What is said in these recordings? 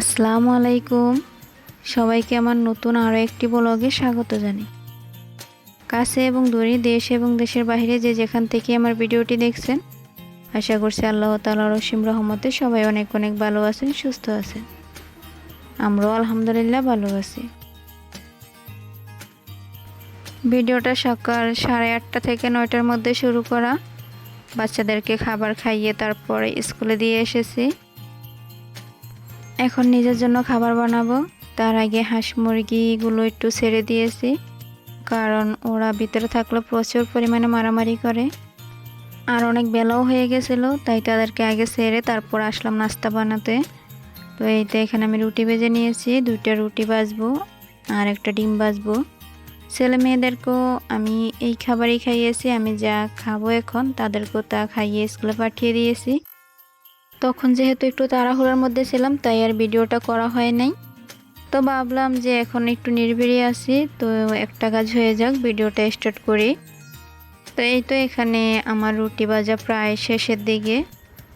আসসালামু আলাইকুম। সবাইকে আমার নতুন আরও একটি ব্লগে স্বাগত জানাই। কাছে এবং দূরে দেশ এবং দেশের বাইরে যে যেখান থেকে আমার ভিডিওটি দেখছেন, আশা করছি আল্লাহ তালা রসিম রহমতে সবাই অনেক অনেক ভালো আছেন, সুস্থ আছেন। আমরাও আলহামদুলিল্লাহ ভালো আছি। ভিডিওটা সকাল সাড়ে আটটা থেকে নয়টার মধ্যে শুরু করা। বাচ্চাদেরকে খাবার খাইয়ে তারপরে স্কুলে দিয়ে এসেছি। এখন নিজের জন্য খাবার বানাবো। তার আগে হাঁস মুরগিগুলো একটু ছেড়ে দিয়েছি, কারণ ওরা ভিতরে থাকলে প্রচুর পরিমাণে মারামারি করে। আর অনেক বেলাও হয়ে গেছিল, তাই তাদেরকে আগে ছেড়ে তারপর আসলাম নাস্তা বানাতে। তো এইতে এখানে আমি রুটি ভেজে নিয়েছি, দুইটা রুটি বাজবো আর একটা ডিম বাজবো ছেলে মেয়েদেরকেও আমি এই খাবারই খাইয়েছি, আমি যা খাব এখন তাদেরকেও তা খাইয়ে স্কুলে পাঠিয়ে দিয়েছি। তখন যেহেতু একটু তাড়াহুড়োর মধ্যে ছিলাম, তাই আর ভিডিওটা করা হয় নাই। তো ভাবলাম যে এখন একটু নির্বিড়ি আছি, তো একটা কাজ হয়ে যাক, ভিডিওটা স্টার্ট করি। তো এই তো এখানে আমার রুটি ভাজা প্রায় শেষের দিকে।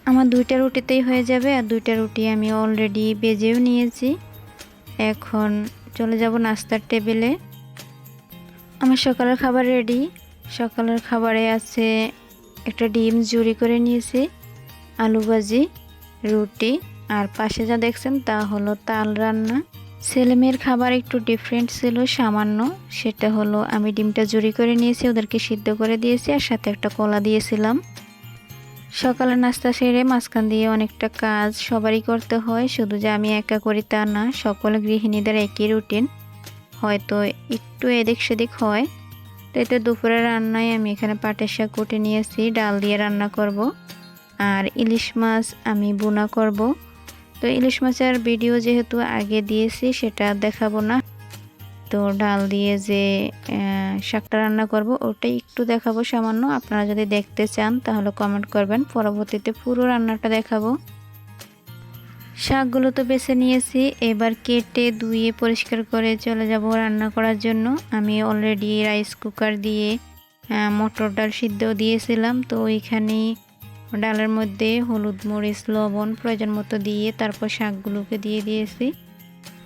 আমার দুইটা রুটিতেই হয়ে যাবে, আর দুইটা রুটি আমি অলরেডি বেজেও নিয়েছি। এখন চলে যাব নাস্তার টেবিলে। আমার সকালের খাবার রেডি সকালের খাবারে আছে একটা ডিম জুড়ি করে নিয়েছি। আলু ভাজি রুটি, আর পাশে যা দেখছেন তা হলো তাল রান্না। ছেলেমেয়ের খাবার একটু ডিফারেন্ট ছিল, সামান্য। সেটা হলো আমি ডিমটা জুড়ি করে নিয়েছি, ওদেরকে সিদ্ধ করে দিয়েছি, আর সাথে একটা কলা দিয়েছিলাম। সকালে নাস্তা সেরে মাঝখান দিয়ে অনেকটা কাজ সবারই করতে হয়, শুধু যে আমি একা করি তা না, সকল গৃহিণীদের একই রুটিন হয়তো একটু এদিক সেদিক হয়। তো এতে দুপুরে রান্নায় আমি এখানে পাটের শাক কুটে নিয়েছি, ডাল দিয়ে রান্না করব। আর ইলিশ মাছ আমি বোনা করব। তো ইলিশ মাছের ভিডিও যেহেতু আগে দিয়েছি, সেটা দেখাবো না। তো ডাল দিয়ে যে শাকটা রান্না করব ওটাই একটু দেখাবো সামান্য। আপনারা যদি দেখতে চান, তাহলে কমেন্ট করবেন। পরবর্তীতে পুরো রান্নাটা দেখাবো। শাকগুলো তো বেছে নিয়েছি। এবার কেটে ধুয়ে পরিষ্কার করে চলে যাব রান্না করার জন্য। আমি অলরেডি রাইস কুকার দিয়ে মটর ডাল সিদ্ধ দিয়েছিলাম। তো ওইখানেই ডালের মধ্যে হলুদ, মরিচ, লবণ, প্রয়োজন মতো দিয়ে তারপর শাকগুলোকে দিয়ে দিয়েছি।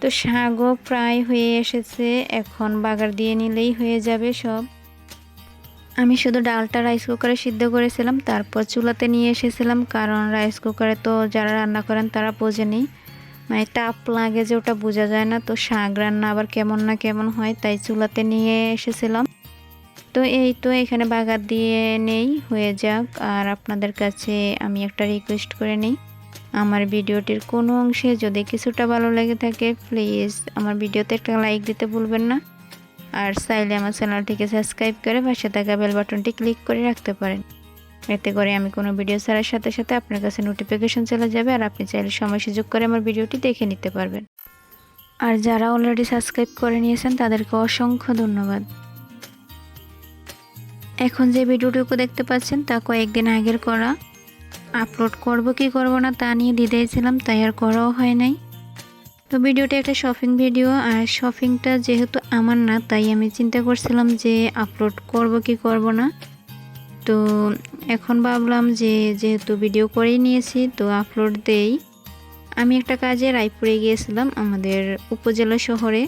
তো শাকও প্রায় হয়ে এসেছে, এখন বাগার দিয়ে নিলেই হয়ে যাবে সব। আমি শুধু ডালটা রাইস কুকারে সিদ্ধ করেছিলাম, তারপর চুলাতে নিয়ে এসেছিলাম, কারণ রাইস কুকারে তো যারা রান্না করেন তারা বোঝেনি। মানে তাপ লাগে যে ওটা বোঝা যায় না, তো শাক রান্না আবার কেমন না কেমন হয়, তাই চুলাতে নিয়ে এসেছিলাম। তো এই তো এখানে বাগার দিয়ে নেই, হয়ে যাক। আর আপনাদের কাছে আমি একটা রিকোয়েস্ট করে নিই। আমার ভিডিওটির কোনো অংশে যদি কিছুটা ভালো লেগে থাকে প্লিজ আমার ভিডিওতে একটা লাইক দিতে ভুলবেন না। আর চাইলে আমার চ্যানেলটিকে সাবস্ক্রাইব করে পাশে থাকা বেল বাটনটি ক্লিক করে রাখতে পারেন। এতে করে আমি কোনো ভিডিও ছাড়ার সাথে সাথে আপনার কাছে নোটিফিকেশন চলে যাবে আর আপনি চাইলে সময় সুযোগ করে আমার ভিডিওটি দেখে নিতে পারবেন। আর যারা অলরেডি সাবস্ক্রাইব করে নিয়েছেন, তাদেরকে অসংখ্য ধন্যবাদ। এখন যে ভিডিওটুকু দেখতে পাচ্ছেন, তা কয়েকদিন আগের করা। আপলোড করব কি করব না তা নিয়ে দিতেছিলাম তাই আর করাও হয় নাই। তো ভিডিওটা একটা শপিং ভিডিও, আর শপিংটা যেহেতু আমার না, তাই আমি চিন্তা করছিলাম যে আপলোড করব কি করব না। তো এখন ভাবলাম যে যেহেতু ভিডিও করেই নিয়েছি, তো আপলোড দেই। আমি একটা কাজে রায়পুরে গিয়েছিলাম, আমাদের উপজেলা শহরে।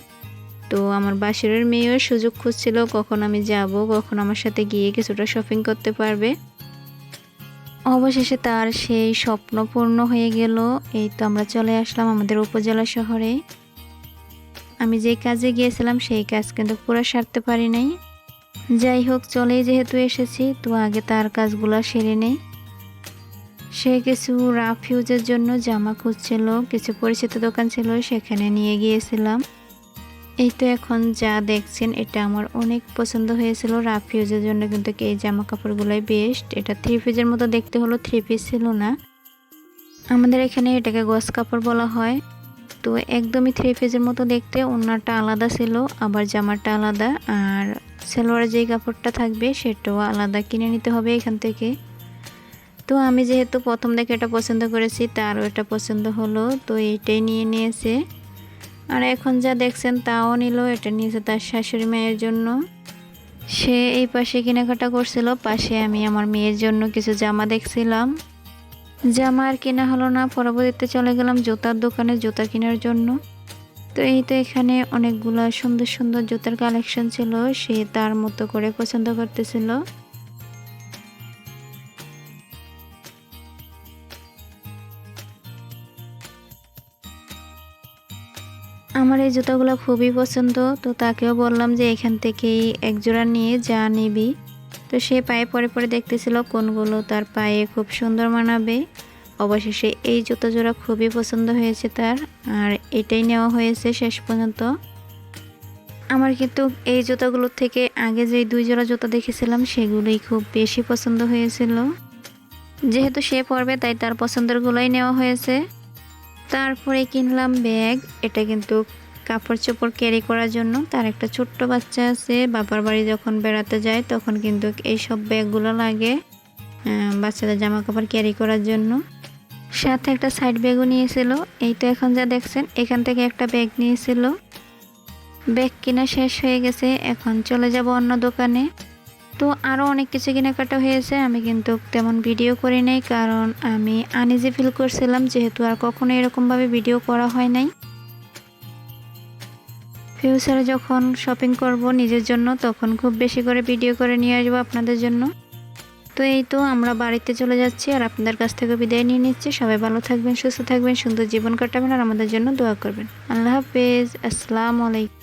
তো আমার বাসের মেয়েও সুযোগ খুঁজছিল কখন আমি যাব, কখন আমার সাথে গিয়ে কিছুটা শপিং করতে পারবে। অবশেষে তার সেই স্বপ্ন পূর্ণ হয়ে গেল। এই তো আমরা চলে আসলাম আমাদের উপজেলা শহরে। আমি যে কাজে গিয়েছিলাম, সেই কাজ কিন্তু পুরো সারতে পারি নাই। যাই হোক, চলেই যেহেতু এসেছি, তো আগে তার কাজগুলো সেরে নেই। সে কিছু রাফিউজের জন্য জামা খুঁজছিল, কিছু পরিচিত দোকান ছিল, সেখানে নিয়ে গিয়েছিলাম। এই তো এখন যা দেখছেন, এটা আমার অনেক পছন্দ হয়েছিল রাফ ইউজের জন্য, কিন্তু এই জামা কাপড়গুলোই বেস্ট এটা থ্রি পিসের মতো দেখতে হলো থ্রি পিস ছিল না। আমাদের এখানে এটাকে গস কাপড় বলা হয়। তো একদমই থ্রি পিসের মতো দেখতে ওনারটা আলাদা ছিল, আবার জামাটা আলাদা, আর সেলোয়ারের যেই কাপড়টা থাকবে, সেটাও আলাদা কিনে নিতে হবে এখান থেকে। তো আমি যেহেতু প্রথম দেখে এটা পছন্দ করেছি, তারও এটা পছন্দ হলো, তো এটাই নিয়ে নিয়েছে। আর এখন যা দেখছেন তাও নিল, এটা নিয়েছে তার শাশুড়ি মায়ের জন্য। সে এই পাশে কেনাকাটা করছিল, পাশে আমি আমার মেয়ের জন্য কিছু জামা দেখছিলাম। জামা আর কেনা হলো না, পরবর্তীতে চলে গেলাম জুতার দোকানে, জুতা কেনার জন্য। তো এই তো এখানে অনেকগুলো সুন্দর সুন্দর জুতার কালেকশন ছিল, সে তার মতো করে পছন্দ করতেছিল। আমার এই জুতাগুলো খুবই পছন্দ, তো তাকেও বললাম যে এখান থেকেই এক জোড়া নিয়ে যা নিবি। তো সে পায়ে পরে পরে দেখতেছিল কোনগুলো তার পায়ে খুব সুন্দর মানাবে। অবশেষে এই জুতো জোড়া খুবই পছন্দ হয়েছে তার, আর এটাই নেওয়া হয়েছে শেষ পর্যন্ত। আমার কিন্তু এই জুতাগুলোর থেকে আগে যে দুই জোড়া জুতা দেখেছিলাম, সেগুলোই খুব বেশি পছন্দ হয়েছিল। যেহেতু সে পরবে, তাই তার পছন্দেরগুলোই নেওয়া হয়েছে। তারপরে কিনলাম ব্যাগ। এটা কিন্তু কাপড় চোপড় ক্যারি করার জন্য। তার একটা ছোট্ট বাচ্চা আছে। বাবার বাড়ি যখন বেড়াতে যায়, তখন কিন্তু এই সব ব্যাগগুলো লাগে বাচ্চাদের জামা কাপড় ক্যারি করার জন্য। সাথে একটা সাইড ব্যাগও নিয়েছিল। এই তো এখন যা দেখছেন, এখান থেকে একটা ব্যাগ নিয়েছিল। ব্যাগ কিনা শেষ হয়ে গেছে। এখন চলে যাব অন্য দোকানে। তো আরও অনেক কিছু কেনাকাটা হয়েছে। আমি কিন্তু তেমন ভিডিও করি নাই, কারণ আমি আনইজি ফিল করছিলাম, যেহেতু আর কখনো এরকমভাবে ভিডিও করা হয় নাই। ফিউচারে যখন শপিং করব নিজের জন্য, তখন খুব বেশি করে ভিডিও করে নিয়ে আসব আপনাদের জন্য। তো এই তো, আমরা বাড়িতে চলে যাচ্ছি আর আপনাদের কাছ থেকে বিদায় নিয়ে নিচ্ছি। সবাই ভালো থাকবেন, সুস্থ থাকবেন, সুন্দর জীবন কাটাবেন আর আমাদের জন্য দোয়া করবেন। আল্লাহ হাফেজ, আসসালামু আলাইকুম।